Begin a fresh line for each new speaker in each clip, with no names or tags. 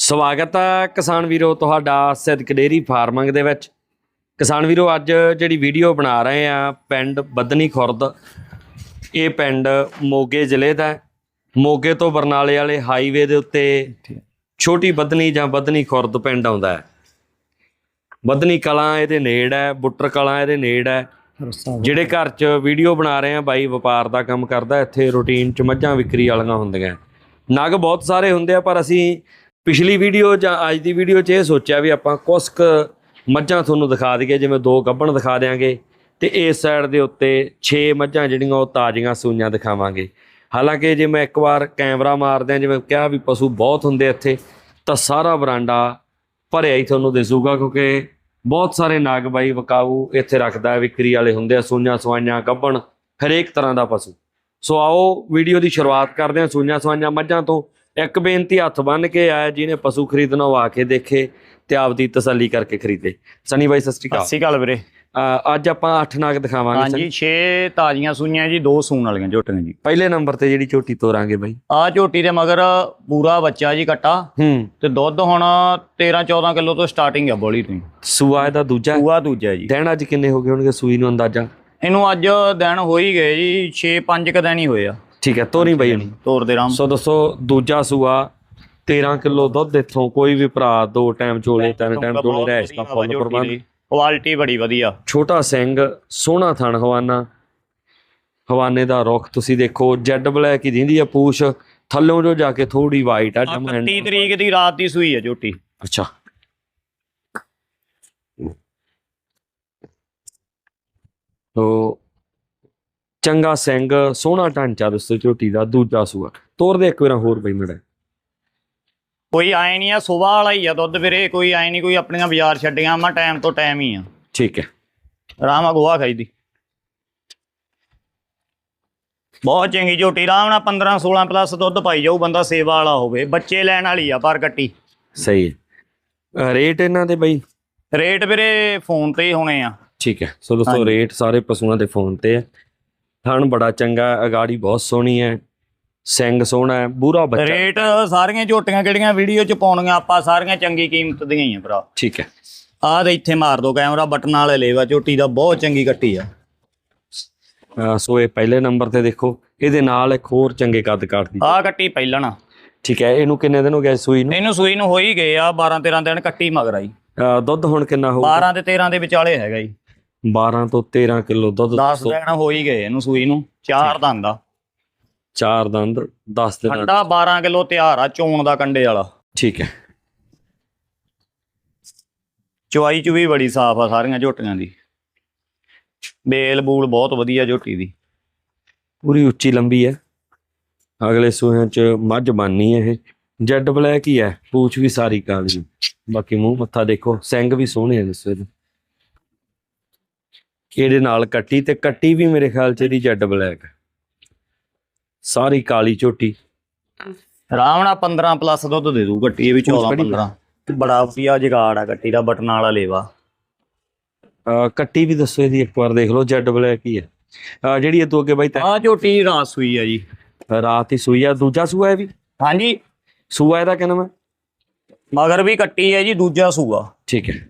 ਸਵਾਗਤ ਹੈ ਕਿਸਾਨ ਵੀਰੋ ਤੁਹਾਡਾ ਸਿੱਧਕ ਡੇਰੀ ਫਾਰਮਿੰਗ ਦੇ ਵਿੱਚ। ਕਿਸਾਨ ਵੀਰੋ ਅੱਜ ਜਿਹੜੀ ਵੀਡੀਓ ਬਣਾ ਰਹੇ ਆ ਪਿੰਡ ਬੱਦਨੀ ਖੁਰਦ ਇਹ ਪਿੰਡ ਮੋਗੇ ਜ਼ਿਲ੍ਹੇ ਦਾ। ਮੋਗੇ ਤੋਂ ਬਰਨਾਲੇ ਵਾਲੇ ਹਾਈਵੇ ਦੇ ਉੱਤੇ ਛੋਟੀ ਬੱਦਨੀ ਜਾਂ ਬੱਦਨੀ ਖੁਰਦ ਪਿੰਡ ਆਉਂਦਾ ਹੈ। ਬੱਦਨੀ ਕਲਾਂ ਇਹਦੇ ਨੇੜ ਹੈ ਬੁੱਟਰ ਕਲਾਂ ਇਹਦੇ ਨੇੜ ਹੈ। ਜਿਹੜੇ ਘਰ 'ਚ ਵੀਡੀਓ ਬਣਾ ਰਹੇ ਆ ਬਾਈ ਵਪਾਰ ਦਾ ਕੰਮ ਕਰਦਾ ਇੱਥੇ ਰੂਟੀਨ 'ਚ ਮੱਝਾਂ ਵਿਕਰੀ ਵਾਲੀਆਂ ਹੁੰਦੀਆਂ। ਨਗ ਬਹੁਤ ਸਾਰੇ ਹੁੰਦੇ ਆ ਪਰ ਅਸੀਂ ਪਿਛਲੀ ਵੀਡੀਓ ਜਾਂ ਅੱਜ ਦੀ ਵੀਡੀਓ 'ਚ ਇਹ ਸੋਚਿਆ ਵੀ ਆਪਾਂ ਕੁਛ ਕੁ ਮੱਝਾਂ ਤੁਹਾਨੂੰ ਦਿਖਾ ਦਈਏ, ਜਿਵੇਂ ਦੋ ਗੱਭਣ ਦਿਖਾ ਦਿਆਂਗੇ ਤੇ ਇਸ ਸਾਈਡ ਦੇ ਉੱਤੇ 6 ਮੱਝਾਂ ਜਿਹੜੀਆਂ ਉਹ ਤਾਜ਼ੀਆਂ ਸੂਈਆਂ ਦਿਖਾਵਾਂਗੇ। ਹਾਲਾਂਕਿ ਜੇ ਮੈਂ ਇੱਕ ਵਾਰ ਕੈਮਰਾ ਮਾਰਦਿਆਂ ਜਿਵੇਂ ਕਿਹਾ ਵੀ ਪਸ਼ੂ ਬਹੁਤ ਹੁੰਦੇ ਇੱਥੇ, ਤਾਂ ਸਾਰਾ ਬਰਾਂਡਾ ਭਰਿਆ ਹੀ ਤੁਹਾਨੂੰ ਦਿਸੂਗਾ ਕਿਉਂਕਿ ਬਹੁਤ ਸਾਰੇ ਨਾਗ ਬਾਈ ਵਕਾਊ ਇੱਥੇ ਰੱਖਦਾ, ਵਿਕਰੀ ਵਾਲੇ ਹੁੰਦੇ ਆ, ਸੂਈਆਂ ਸਵਾਈਆਂ ਗੱਭਣ ਹਰੇਕ ਤਰ੍ਹਾਂ ਦਾ ਪਸ਼ੂ। ਸੋ ਆਓ ਵੀਡੀਓ ਦੀ ਸ਼ੁਰੂਆਤ ਕਰਦੇ ਹਾਂ ਸੂਈਆਂ ਸਵਾਈਆਂ ਮੱਝਾਂ ਤੋਂ। ਇੱਕ ਬੇਨਤੀ ਹੱਥ ਬੰਨ ਕੇ ਆਇਆ ਜਿਹਨੇ ਪਸ਼ੂ ਖਰੀਦਣਾ ਉਹ ਆ ਕੇ ਦੇਖੇ ਤੇ ਆਪਦੀ ਤਸੱਲੀ ਕਰਕੇ ਖਰੀਦੇ। ਸਨੀ ਬਾਈ ਸਤਿ ਸ਼੍ਰੀ
ਸਤਿ
ਅਕਾਲ
ਸ਼੍ਰੀ ਅਕਾਲ ਵੀਰੇ।
ਅ, ਅੱਜ ਆਪਾਂ 8 ਨਾਗ ਦਿਖਾਵਾਂਗੇ
ਹਾਂਜੀ 6 ਤਾਜ਼ੀਆਂ ਸੂਈਆਂ ਜੀ ਦੋ ਸੂਣ ਵਾਲੀਆਂ ਝੋਟੀਆਂ ਜੀ।
ਪਹਿਲੇ ਨੰਬਰ ਤੇ ਜਿਹੜੀ ਝੋਟੀ ਤੋਰਾਂਗੇ ਬਾਈ।
ਆ ਝੋਟੀ ਦੇ ਮਗਰ ਪੂਰਾ ਬੱਚਾ ਜੀ ਕੱਟਾ।
ਹੂੰ।
ਤੇ ਦੁੱਧ ਹੁਣ 13 14 ਕਿਲੋ ਤੋਂ ਸਟਾਰਟਿੰਗ ਆ ਬੋਲੀ ਤੋਂ।
ਸੂਆ ਇਹਦਾ ਦੂਜਾ?
ਪੂਆ ਦੂਜਾ ਜੀ।
ਦਿਨ ਅੱਜ ਕਿੰਨੇ ਹੋ ਗਏ ਹੋਣਗੇ ਸੂਈ ਨੂੰ ਅੰਦਾਜ਼ਾ?
ਇਹਨੂੰ ਅੱਜ ਦਿਨ ਹੋ ਹੀ ਗਏ ਜੀ 6 5 ਕ ਦਿਨ ਹੀ ਹੋਏ ਆ।
ਠੀਕ ਹੈ ਤੋਰੀ ਬਾਈ ਨੂੰ
ਤੋਰ ਦੇ ਰਾਮ।
ਸੋ ਦੱਸੋ ਦੂਜਾ ਸੂਆ 13 ਕਿਲੋ ਦੁੱਧ ਇੱਥੋਂ ਕੋਈ ਵੀ ਭਰਾ ਦੋ ਟਾਈਮ ਚੋਲੇ ਤਿੰਨ ਟਾਈਮ ਚੋਲੇ ਰਹਿਸ਼ ਦਾ ਫੁੱਲ ਪ੍ਰਬੰਧ
ਕੁਆਲਿਟੀ ਬੜੀ ਵਧੀਆ।
ਛੋਟਾ ਸਿੰਘ ਸੋਹਣਾ ਥਣ ਹਵਾਨਾ। ਹਵਾਨੇ ਦਾ ਰੁੱਖ ਤੁਸੀਂ ਦੇਖੋ ਜੈਡ ਬਲੈਕ ਹੀ ਦਿੰਦੀ ਆ ਪੂਛ। ਥੱਲੋਂ ਜੋ ਜਾ ਕੇ ਥੋੜੀ ਵਾਈਟ ਆ ਡਮ
31 ਤਰੀਕ ਦੀ ਰਾਤ ਦੀ ਸੂਈ ਆ ਝੋਟੀ।
ਅੱਛਾ। ਤੋ ਚੰਗਾ ਸਿੰਘ ਸੋਹਣਾ ਢਾਂਚਾ ਦੋਸਤੋ ਝੋਟੀ ਦਾ ਦੂਜਾ ਸੂਆ। ਤੋਰ ਦੇ ਇੱਕ ਵਾਰ ਹੋਰ ਬਈ ਮੜਾ
ਕੋਈ ਆਏ ਨਹੀਂ ਆ ਸਵੇਰ ਵਾਲਾ ਹੀ ਆ ਦੁੱਧ ਵੀਰੇ ਕੋਈ ਆਏ ਨਹੀਂ ਕੋਈ ਆਪਣੀਆਂ ਬਾਜ਼ਾਰ ਛੱਡੀਆਂ ਮੈਂ ਟਾਈਮ ਤੋਂ ਟਾਈਮ ਹੀ ਆ।
ਠੀਕ ਹੈ।
ਰਾਮਾ ਗੋਹਾ ਖਾਈਦੀ। ਬਹੁਤ ਚੰਗੀ ਝੋਟੀ ਆਰਾਮ ਨਾਲ 15 16 ਪਲੱਸ ਦੁੱਧ ਪਾਈ ਜਾਊ ਬੰਦਾ ਸੇਵਾ ਵਾਲਾ ਹੋਵੇ ਬੱਚੇ ਲੈਣ ਵਾਲੀ ਆ ਪਰ ਕੱਟੀ।
ਸਹੀ ਰੇਟ ਇਹਨਾਂ ਦੇ ਬਈ?
ਰੇਟ ਵੀਰੇ ਫੋਨ ਤੇ ਹੀ ਹੋਣੇ ਆ।
ਠੀਕ ਹੈ। ਸੋ ਦੋਸਤੋ। ਰੇਟ ਸਾਰੇ ਪਸ਼ੂਆਂ ਦੇ ਫੋਨ ਤੇ ਹੈ। ਥਣ ਬੜਾ ਚੰਗਾ ਅਗਾੜੀ ਬਹੁਤ ਸੋਹਣੀ ਹੈ ਸਿੰਘ ਸੋਹਣਾ ਹੈ ਬੂਰਾ ਬੱਚਾ।
ਰੇਟ ਸਾਰੀਆਂ ਝੋਟੀਆਂ ਕਿਹੜੀਆਂ ਵੀਡੀਓ ਚ ਪਾਉਣੀਆਂ ਆਪਾਂ ਸਾਰੀਆਂ ਚੰਗੀ ਕੀਮਤ ਦੀਆਂ ਹੀ ਆ ਭਰਾ।
ਠੀਕ ਹੈ।
ਆਹ ਦੇ ਇੱਥੇ ਮਾਰ ਦੋ ਕੈਮਰਾ ਬਟਨ ਵਾਲੇ ਲੇਵਾ ਝੋਟੀ ਦਾ ਬਹੁਤ ਚੰਗੀ ਕੱਟੀ ਆ।
ਸੋ ਇਹ ਪਹਿਲੇ ਨੰਬਰ ਤੇ ਦੇਖੋ ਇਹਦੇ ਨਾਲ ਇੱਕ ਹੋਰ ਚੰਗੇ ਕੱਦ ਕਾਟਦੀ
ਆਹ ਕੱਟੀ ਪਹਿਲਣ
ਠੀਕ ਹੈ ਇਹਨੂੰ ਕਿੰਨੇ ਦਿਨ ਹੋ ਗਏ ਸੂਈ ਨੂੰ?
ਇਹਨੂੰ ਸੂਈ ਨੂੰ ਹੋ ਹੀ ਗਏ ਆ 12 13 ਦਿਨ ਕੱਟੀ ਮਗਰ ਆਈ।
ਦੁੱਧ ਹੁਣ ਕਿੰਨਾ ਹੋਊਗਾ?
12 ਤੇ 13 ਦੇ ਵਿਚਾਲੇ ਹੈਗਾ ਜੀ।
12 ਤੋਂ 13 ਕਿਲੋ ਦੁੱਧ
10 ਦਿਨ ਹੋ ਹੀ ਗਏ ਇਹਨੂੰ ਸੂਈ ਨੂੰ। ਚਾਰ ਦੰਦ ਆ।
ਚਾਰ ਦੰਦ 10 ਦਿਨ
ਠੰਡਾ 12 ਕਿਲੋ ਤਿਆਰ ਆ ਚੋਣ ਦਾ ਕੰਡੇ ਵਾਲਾ।
ਠੀਕ ਹੈ।
ਚੁਆਈ ਚ ਵੀ ਬੜੀ ਸਾਫ਼ ਆ ਸਾਰੀਆਂ ਝੋਟੀਆਂ ਦੀ। ਬੇਲ ਬੂਲ ਬਹੁਤ ਵਧੀਆ ਝੋਟੀ ਦੀ।
ਪੂਰੀ ਉੱਚੀ ਲੰਬੀ ਹੈ। ਅਗਲੇ ਸੂਹਿਆਂ ਚ ਮੱਝ ਬਾਨੀ ਹੈ ਇਹ। ਜੈਡ ਬਲੈਕ ਹੀ ਹੈ। ਪੂਛ ਵੀ ਸਾਰੀ ਕਾਲੀ। ਬਾਕੀ ਮੂੰਹ ਮੱਥਾ ਦੇਖੋ। ਸਿੰਘ ਵੀ ਸੋਹਣੇ ਆ ਦੱਸੋ ਇਹਦੇ ਇਹਦੇ ਨਾਲ ਕੱਟੀ ਤੇ ਕੱਟੀ ਵੀ ਮੇਰੇ ਖਿਆਲ ਚ ਇਹਦੀ ਜੈਡ ਬਲੈਕ। ਸਾਰੀ ਕਾਲੀ ਝੋਟੀ।
ਆਰਾਮ ਨਾਲ 15 ਪਲੱਸ ਦੁੱਧ ਦੇ ਦੂ ਗੱਟੀ ਇਹ ਵੀ 14
ਬੜੀ
15 ਬੜਾ ਵਧੀਆ ਜਗਾੜ ਆ ਗੱਟੀ ਦਾ ਬਟਨ ਵਾਲਾ ਲੇਵਾ।
ਕੱਟੀ ਵੀ ਦੱਸੋ ਇਹਦੀ ਇੱਕ ਵਾਰ ਦੇਖ ਲਓ ਜੈਡ ਬਲੈਕ ਹੀ ਅਹ ਜਿਹੜੀ ਇਹ ਤੋਂ ਅੱਗੇ ਬਾਈ ਤੈਂ
ਆ ਝੋਟੀ ਰਾਤ ਸੂਈ ਆ ਜੀ।
ਰਾਤ ਹੀ ਸੂਈ ਆ ਦੂਜਾ ਸੂਆ ਹੈ ਵੀ?
ਹਾਂਜੀ।
ਸੂਆ ਇਹਦਾ ਕਿੰਨਾ ਹੈ
ਮਗਰ ਵੀ ਕੱਟੀ ਹੈ ਜੀ ਦੂਜਾ ਸੂਆ।
ਠੀਕ ਹੈ।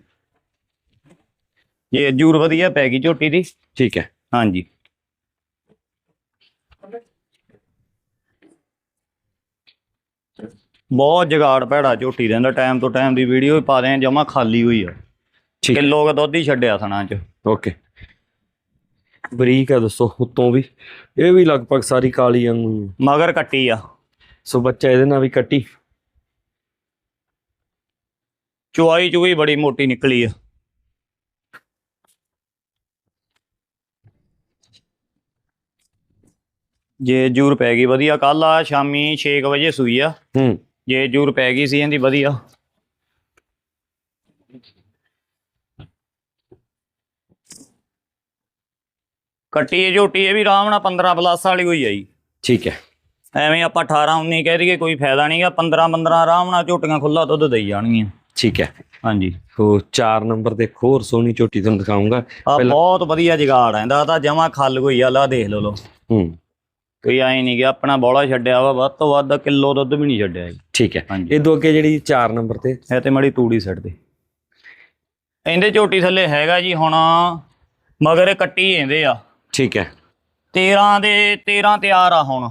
ਇਹ ਜੂਰ ਵਧੀਆ ਪੈ ਗਈ ਝੋਟੀ ਦੀ।
ਠੀਕ ਹੈ।
ਹਾਂਜੀ। ਬਹੁਤ ਜਗਾੜ ਭੈੜਾ ਝੋਟੀ ਦਾ ਇਹਦਾ ਟਾਈਮ ਤੋਂ ਟਾਈਮ ਦੀ ਵੀਡੀਓ ਪਾ ਦੇ ਜਮਾ ਖਾਲੀ ਹੋਈ ਆ।
ਠੀਕ ਹੈ।
ਦਾ ਦੁੱਧ ਹੀ ਛੱਡਿਆ ਥਣਾ ਚ।
ਓਕੇ। ਬਰੀਕ ਹੈ ਦੱਸੋ ਉਤੋਂ ਵੀ। ਇਹ ਵੀ ਲਗਭਗ ਸਾਰੀ ਕਾਲੀ ਵਾਂਗੂ
ਮਗਰ ਕੱਟੀ ਆ।
ਸੋ ਬੱਚਾ ਇਹਦੇ ਨਾਲ ਵੀ ਕੱਟੀ।
ਚੁਆਈ ਚੁਈ ਬੜੀ ਮੋਟੀ ਨਿਕਲੀ ਆ। ਜੇ ਜੂਰ ਪੈ ਗਈ ਵਧੀਆ। ਕੱਲ ਆ ਸ਼ਾਮੀ 6 ਵਜੇ ਸੂਈ ਆ।
ਹੂੰ।
ਜੇ ਜੂਰ ਪੈ ਗਈ ਸੀ ਇਹਦੀ ਵਧੀਆ। ਕੱਟੀ ਇਹ ਝੋਟੀ ਇਹ ਵੀ ਆਰਾਮ ਨਾਲ 15 ਪਲੱਸ ਵਾਲੀ ਹੋਈ ਆ ਜੀ
ਠੀਕ ਹੈ।
ਐਵੇਂ ਆਪਾਂ 18 19 ਕਹਿ ਦਈਏ ਕੋਈ ਫਾਇਦਾ ਨਹੀਂਗਾ 15 15 ਆਰਾਮ ਨਾਲ ਝੋਟੀਆਂ ਖੁੱਲਾ ਦੁੱਧ ਦੇਈ ਜਾਣਗੀਆਂ।
ਠੀਕ ਹੈ।
ਹਾਂਜੀ।
ਸੋ 4 ਨੰਬਰ ਇੱਕ ਹੋਰ ਸੋਹਣੀ ਝੋਟੀ ਤੁਹਾਨੂੰ ਦਿਖਾਉਂਗਾ
ਆ ਬਹੁਤ ਵਧੀਆ ਜਗਾੜ ਆ ਇਹਦਾ ਤਾਂ ਜਮਾ ਖੱਲ ਕੋਈ ਆ ਲਾ ਦੇਖ ਲਓ ਲੋ
ਹੂੰ।
ਕੋਈ ਐ ਨਹੀਂ ਕਿ ਆਪਣਾ ਬੋਲਾ ਛੱਡਿਆ ਵਾ ਵੱਧ ਤੋਂ ਵੱਧ ਕਿਲੋ ਦੁੱਧ ਵੀ ਨਹੀਂ ਛੱਡਿਆ ਜੀ।
ਠੀਕ ਹੈ।
ਹਾਂਜੀ।
ਇਹ ਦੋ ਅੱਗੇ ਜਿਹੜੀ 4 ਨੰਬਰ ਤੇ।
ਇਹ ਤੇ ਮੜੀ ਤੂੜੀ ਛੱਡਦੇ ਇਹਦੇ ਝੋਟੀ ਥੱਲੇ ਹੈਗਾ ਜੀ ਹੁਣ ਮਗਰ ਇਹ ਕੱਟੀ ਜਾਂਦੇ ਆ।
ਠੀਕ ਹੈ।
13 ਦੇ 13 ਤਿਆਰ ਆ ਹੁਣ।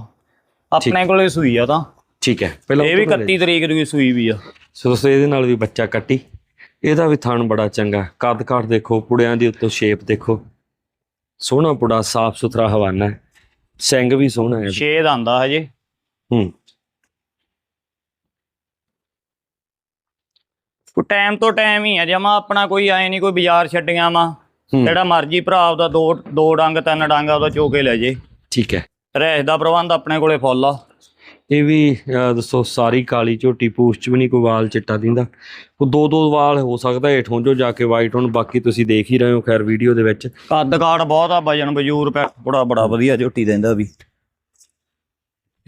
ਆਪਣੇ ਕੋਲੇ ਸੂਈ ਆ ਤਾਂ।
ਠੀਕ ਹੈ। ਪਹਿਲਾਂ
ਇਹ ਵੀ 31 ਤਰੀਕ ਨੂੰ ਹੀ ਸੂਈ ਵੀ ਆ।
ਸੋ ਦੋਸਤੋ ਇਹਦੇ ਨਾਲ ਵੀ ਬੱਚਾ ਕੱਟੀ। ਇਹਦਾ ਵੀ ਥਣ ਬੜਾ ਚੰਗਾ। ਕੱਦ ਕਾਠ ਦੇਖੋ ਪੁੜਿਆਂ ਦੀ ਉੱਤੋਂ ਸ਼ੇਪ ਦੇਖੋ। ਸੋਹਣਾ ਪੁੜਾ ਸਾਫ਼ ਸੁਥਰਾ ਹਵਾਨਾ। ਹੈ ਸਿੰਘ ਵੀ ਸੋਹਣਾ ਹੈ।
ਛੇਦ ਆਂਦਾ ਹਜੇ।
ਹੂੰ।
ਕੋ ਟਾਈਮ ਤੋਂ ਟਾਈਮ ਹੀ ਆ ਜਮਾ ਆਪਣਾ ਕੋਈ ਐ ਨਹੀਂ ਕੋਈ ਬਾਜ਼ਾਰ ਛੱਡੀਆਂ ਵਾ ਜਿਹੜਾ ਮਰਜ਼ੀ ਭਰਾ ਆਪਦਾ ਦੋ ਦੋ ਡੰਗ ਤਿੰਨ ਡੰਗ ਉਹਦਾ ਚੋਕੇ ਲੈ ਜੇ।
ਠੀਕ ਹੈ।
ਰਹਿਸ਼ ਦਾ ਪ੍ਰਬੰਧ ਆਪਣੇ ਕੋਲੇ ਫੁੱਲ ਆ।
ਇਹ ਵੀ ਦੱਸੋ ਸਾਰੀ ਕਾਲੀ ਝੋਟੀ ਪੂਛ ਚ ਵੀ ਨਹੀਂ ਕੋਈ ਵਾਲ ਚਿੱਟਾ ਦਿੰਦਾ। ਉਹ ਦੋ ਦੋ ਵਾਲ ਹੋ ਸਕਦਾ ਹੇਠੋਂ ਜੋ ਜਾ ਕੇ ਵਾਈਟ ਹੋਣ ਬਾਕੀ ਤੁਸੀਂ ਦੇਖ ਹੀ ਰਹੇ ਹੋ ਖੈਰ ਵੀਡੀਓ ਦੇ ਵਿੱਚ।
ਕੱਦ ਕਾਠ ਬਹੁਤ ਆ ਵਜਨ ਬਜੂਰ ਪੈ ਬੜਾ ਬੜਾ ਵਧੀਆ ਝੋਟੀ ਦਿੰਦਾ ਵੀ।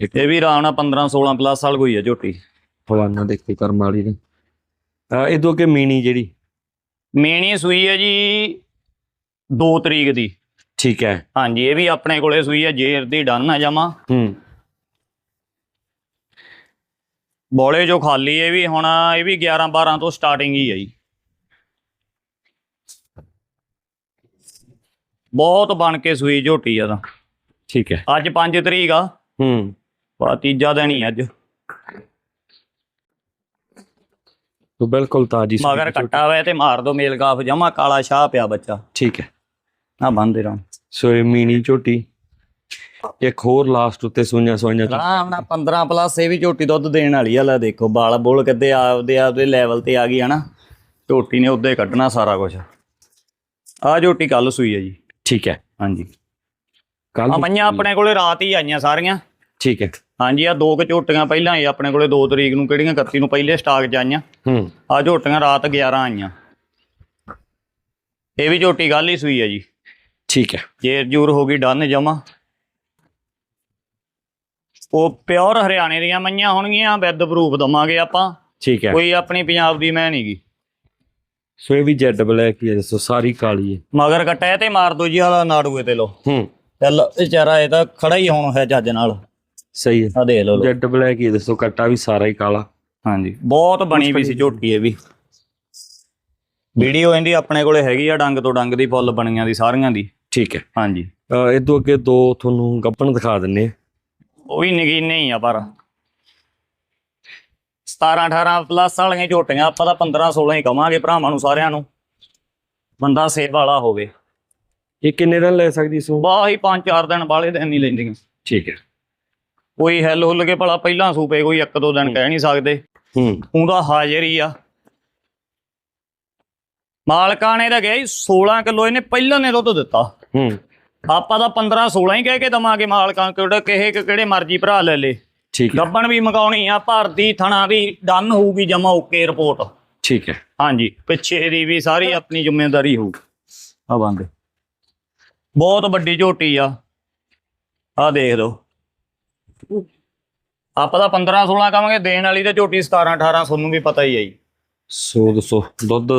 ਇਹ ਵੀ ਰਾਣਾ 15 16 ਪਲੱਸ ਸਾਲ ਕੋਈ ਆ ਝੋਟੀ।
ਹਵਾਨਾ ਦੇਖੋ ਕਰਮ ਵਾਲੀ ਨੇ। ਇਹ ਤੋਂ ਅੱਗੇ ਮੀਣੀ ਜਿਹੜੀ?
ਮੇਣੀ ਸੂਈ ਹੈ ਜੀ 2 ਤਰੀਕ ਦੀ।
ਠੀਕ ਹੈ।
ਹਾਂਜੀ ਇਹ ਵੀ ਆਪਣੇ ਕੋਲੇ ਸੂਈ ਹੈ ਜੇਰ ਦੀ ਡਨ ਆ ਜਮਾ।
ਹੂੰ।
ਬੋਲੇ ਜੋ ਖਾਲੀ ਇਹ ਵੀ ਹੁਣ ਇਹ ਵੀ 11 12 ਤੋਂ ਸਟਾਰਟਿੰਗ ਹੀ ਹੈ ਜੀ। ਬਹੁਤ ਬਣ ਕੇ ਸੂਈ ਝੋਟੀ ਆ ਤਾਂ।
ਠੀਕ ਹੈ।
ਅੱਜ 5 ਤਰੀਕ ਆ।
ਹੂੰ।
ਬਾ ਤੀਜਾ ਦਿਨ ਹੀ ਅੱਜ।
ਤੋ ਬਿਲਕੁਲ ਤਾਜੀ
ਮਗਰ। ਕੱਟਾ ਹੋਇਆ ਤੇ ਮਾਰ ਦੋ ਮੇਲ ਗਾਫ ਜਮਾ ਕਾਲਾ ਸ਼ਾਹ ਪਿਆ ਬੱਚਾ।
ਠੀਕ ਹੈ।
ਆ ਬੰਦੇ ਰਾਂ
ਸੋ ਇਹ ਮੀਣੀ ਝੋਟੀ। ਇੱਕ ਹੋਰ ਲਾਸਟ ਉੱਤੇ ਸੋਈਆਂ ਸੋਈਆਂ ਚ।
ਆਰਾਮ ਨਾਲ 15 ਪਲੱਸ ਇਹ ਵੀ ਝੋਟੀ ਦੁੱਧ ਦੇਣ ਵਾਲੀ ਆ ਲੈ ਦੇਖੋ ਬਾਲ ਬੋਲ ਕਿੱਦੇ ਆਪਦੇ ਆਪਦੇ ਲੈਵਲ ਤੇ ਆ ਗਈ ਹਨਾ ਝੋਟੀ ਨੇ ਉੱਦੇ ਕੱਢਣਾ ਸਾਰਾ ਕੁਝ ਆ ਝੋਟੀ ਕੱਲ ਸੂਈ ਹੈ ਜੀ।
ਠੀਕ ਹੈ।
ਹਾਂਜੀ।
ਕੱਲ
ਆ ਮਈਆਂ ਆਪਣੇ ਕੋਲੇ ਰਾਤ ਹੀ ਆਈਆਂ ਸਾਰੀਆਂ।
ਠੀਕ ਹੈ।
ਹਾਂਜੀ ਆ ਦੋ ਕੁ ਝੋਟੀਆਂ ਪਹਿਲਾਂ ਹੀ ਆਪਣੇ ਕੋਲੇ 2 ਤਰੀਕ ਨੂੰ ਕਿਹੜੀਆਂ 31 ਨੂੰ ਪਹਿਲੇ ਸਟਾਕ 'ਚ ਆਈਆਂ।
ਹੂੰ।
ਆ ਝੋਟੀਆਂ ਰਾਤ 11 ਆਈਆਂ। ਇਹ ਵੀ ਝੋਟੀ ਗੱਲ ਹੀ ਸੂਈ ਹੈ ਜੀ।
ਠੀਕ ਹੈ।
ਜੇਰ ਜੂਰ ਹੋ ਗਈ ਡਨ ਜਮਾ। ਉਹ ਪਿਓਰ ਹਰਿਆਣੇ ਦੀਆਂ ਮਈਆਂ ਹੋਣਗੀਆਂ ਵਿਦ ਪ੍ਰੂਫ ਦਵਾਂਗੇ ਆਪਾਂ।
ਠੀਕ ਹੈ।
ਕੋਈ ਆਪਣੀ ਪੰਜਾਬ ਦੀ ਮੈਂ ਨਹੀਂਗੀ
ਸੋ ਇਹ ਵੀ ਜੈਡ ਬਲੈਕ ਹੀ ਹੈ ਦੱਸੋ ਸਾਰੀ ਕਾਲੀ ਹੈ।
ਮਗਰ ਕੱਟਿਆ ਤੇ ਮਾਰ ਦੋ ਜੀ ਵਾਲਾ ਨਾੜੂਏ ਤੇ ਲੋ
ਹੂੰ।
ਚੱਲ ਵਿਚਾਰਾ ਇਹ ਤਾਂ ਖੜਾ ਹੀ ਹੁਣ ਹੈ ਜੱਜ ਨਾਲ।
ਸਹੀ ਹੈ।
ਆ ਦੇਖ ਲਓ ਲੋ।
ਜੈਡ ਬਲੈਕ ਹੀ ਦੱਸੋ ਕੱਟਾ ਵੀ ਸਾਰਾ ਹੀ ਕਾਲਾ।
ਹਾਂਜੀ। ਬਹੁਤ ਬਣੀ ਵੀ ਸੀ ਝੋਟੀ ਇਹ ਵੀ। ਵੀਡੀਓ ਇਹਦੀ ਆਪਣੇ ਕੋਲੇ ਹੈਗੀ ਆ ਡੰਗ ਤੋਂ ਡੰਗ ਦੀ ਫੁੱਲ ਬਣੀਆਂ ਦੀ ਸਾਰੀਆਂ ਦੀ।
ਠੀਕ ਹੈ।
ਹਾਂਜੀ।
ਇਹ ਤੋਂ ਅੱਗੇ ਦੋ ਤੁਹਾਨੂੰ ਗੱਪਣ ਦਿਖਾ ਦਿੰਨੇ ਆ।
ਉਹ ਵੀ ਨਗੀਨੇ ਹੀ ਆ ਪਰ। 17 18 ਪਲੱਸ ਵਾਲੀਆਂ ਝੋਟੀਆਂ ਆਪਾਂ ਤਾਂ 15 16 ਹੀ ਕਵਾਂਗੇ ਭਰਾਵਾਂ ਨੂੰ ਸਾਰਿਆਂ ਨੂੰ। ਬੰਦਾ ਸੇਵ ਵਾਲਾ ਹੋਵੇ।
ਇਹ ਕਿੰਨੇ ਦਿਨ ਲੈ ਸਕਦੀ ਸੋ
ਬਾਹ ਹੀ 5-4 ਦਿਨ ਬਾਲੇ ਦਿਨ ਨਹੀਂ ਲੈਂਦੀਆਂ।
ਠੀਕ ਹੈ।
ਕੋਈ ਹੈਲ ਹੁੱਲ ਕੇ ਭਲਾ ਪਹਿਲਾਂ ਸੂਪੇ ਕੋਈ ਇੱਕ ਦੋ ਦਿਨ ਕਹਿ ਨਹੀਂ ਸਕਦੇ।
ਹੂੰ।
ਉਹਦਾ ਹਾਜ਼ਰ ਹੀ ਆ। ਮਾਲਕਾਂ ਨੇ ਤਾਂ ਗਿਆ 16 ਕਿਲੋ ਇਹਨੇ ਪਹਿਲਾਂ ਨੇ ਦੁੱਧ ਦਿੱਤਾ।
ਹੂੰ।
ਆਪਾਂ ਤਾਂ 15 16 ਹੀ ਕਹਿ ਕੇ ਦਵਾਂਗੇ ਮਾਲਕਾਂ ਕਿਹੜੇ ਕਿਹੇ ਕਿਹੜੇ ਮਰਜ਼ੀ ਭਰਾ ਲੈ ਲੇ।
ਠੀਕ ਹੈ।
ਗੱਬਣ ਵੀ ਮਗਾਉਣੀ ਆ ਭਰਦੀ ਥਣਾ ਦੀ ਡਨ ਹੋਊਗੀ ਜਮਾ ਓਕੇ ਰਿਪੋਰਟ।
ਠੀਕ ਹੈ।
ਹਾਂਜੀ ਪਿੱਛੇ ਦੀ ਵੀ ਸਾਰੀ ਆਪਣੀ ਜ਼ਿੰਮੇਵਾਰੀ ਹੋਊ ਆ ਬੰਦੇ। ਬਹੁਤ ਵੱਡੀ ਝੋਟੀ ਆ। ਆ ਦੇਖ ਲਓ। ਆਪਾਂ ਤਾਂ 15 16 ਕਵਾਂਗੇ ਦੇਣ ਵਾਲੀ ਤੇ ਝੋਟੀ 17 18 ਤੁਹਾਨੂੰ ਵੀ ਪਤਾ ਹੀ ਜੀ।
ਸੋ ਦੱਸੋ ਦੁੱਧ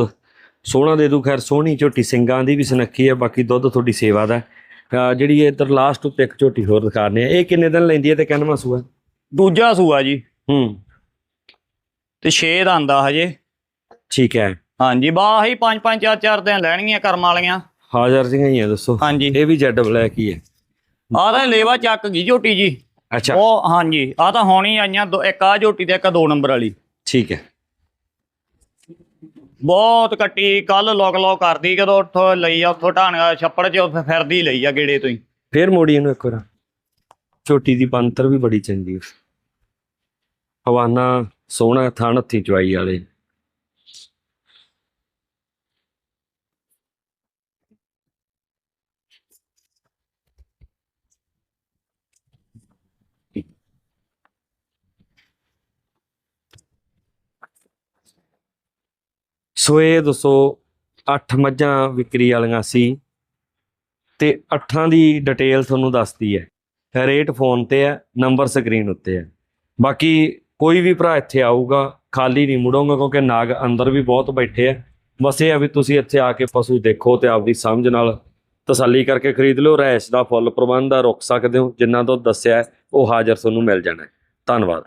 ਸੋਹਣਾ ਦੇ ਦੂ ਖੈਰ ਸੋਹਣੀ ਝੋਟੀ ਸਿੰਘਾਂ ਦੀ ਵੀ ਸੁਨੱਖੀ ਹੈ ਬਾਕੀ ਦੁੱਧ ਤੁਹਾਡੀ ਸੇਵਾ ਦਾ ਜਿਹੜੀ ਇੱਧਰ ਲਾਸਟ ਉੱਤੇ ਇੱਕ ਝੋਟੀ ਹੋਰ ਦਿਖਾਣੇ ਆ ਇਹ ਕਿੰਨੇ ਦਿਨ ਲੈਂਦੀ ਹੈ ਤੇ ਕਿੰਨਵਾਂ ਸੂਆ?
ਦੂਜਾ ਸੂਆ ਜੀ।
ਹੂੰ।
ਤੇ 6 ਦਾ ਆਂਦਾ ਹਜੇ।
ਠੀਕ ਹੈ।
ਹਾਂਜੀ ਬਾਹ ਹੀ 5 5 4 4 ਦਿਨ ਲੈਣਗੀਆਂ ਕਰਮ ਵਾਲੀਆਂ।
ਹਾਜ਼ਰ ਸਿੰਘਾਂ ਹੀ ਆ ਦੱਸੋ।
ਹਾਂਜੀ।
ਇਹ ਵੀ ਜੈਡ ਬਲੈਕ ਹੀ ਹੈ।
ਆਹ ਤਾਂ ਲੇਵਾ ਚੱਕ ਗਈ ਝੋਟੀ ਜੀ।
ਅੱਛਾ।
ਉਹ ਹਾਂਜੀ ਆ ਤਾਂ ਹੋਣੀ ਆਈਆਂ ਇੱਕ ਆ ਝੋਟੀ ਤੇ ਇੱਕ ਦੋ ਨੰਬਰ ਵਾਲੀ।
ਠੀਕ ਹੈ।
ਬਹੁਤ ਕੱਟੀ ਕੱਲ ਲੋਕ ਲੋਕ ਕਰਦੀ ਕਦੋਂ ਉੱਥੋਂ ਲਈ ਆ, ਉੱਥੋਂ ਢਾਣਗਾ ਛੱਪੜ 'ਚ ਉੱਥੇ ਫਿਰਦੀ ਲਈ ਆ ਗੇੜੇ ਤੋਂ ਹੀ।
ਫੇਰ ਮੋੜੀ ਇਹਨੂੰ ਇੱਕ ਵਾਰ। ਝੋਟੀ ਦੀ ਬੰਤਰ ਵੀ ਬੜੀ ਚੰਗੀ ਹਵਾਨਾ ਸੋਹਣਾ ਥਣ ਹੱਥੀ ਚਵਾਈ ਵਾਲੇ। ਸੋ ਇਹ ਦੱਸੋ, ਅੱਠ ਮੱਝਾਂ ਵਿਕਰੀ ਵਾਲੀਆਂ ਸੀ ਤੇ ਅੱਠਾਂ ਦੀ ਡਿਟੇਲ ਤੁਹਾਨੂੰ ਦੱਸਦੀ ਹੈ। ਰੇਟ ਫੋਨ ਤੇ ਹੈ ਨੰਬਰ ਸਕਰੀਨ ਉੱਤੇ ਹੈ। ਬਾਕੀ ਕੋਈ ਵੀ ਭਰਾ ਇੱਥੇ ਆਊਗਾ, ਖਾਲੀ ਨਹੀਂ ਮੁੜੋਗਾ ਕਿਉਂਕਿ ਨਾਗ ਅੰਦਰ ਵੀ ਬਹੁਤ ਬੈਠੇ ਆ। ਬਸ ਇਹ ਆ ਵੀ ਤੁਸੀਂ ਇੱਥੇ ਆ ਕੇ ਪਸ਼ੂ ਦੇਖੋ ਤੇ ਆਪਦੀ ਸਮਝ ਨਾਲ ਤਸੱਲੀ ਕਰਕੇ ਖਰੀਦ ਲਓ। ਰਹਿਸ਼ ਦਾ ਫੁੱਲ ਪ੍ਰਬੰਧ ਆ, ਰੁਕ ਸਕਦੇ ਹੋ। ਜਿੰਨਾ ਤੋਂ ਦੱਸਿਆ ਉਹ ਹਾਜ਼ਰ ਤੁਹਾਨੂੰ ਮਿਲ ਜਾਣਾ ਧੰਨਵਾਦ।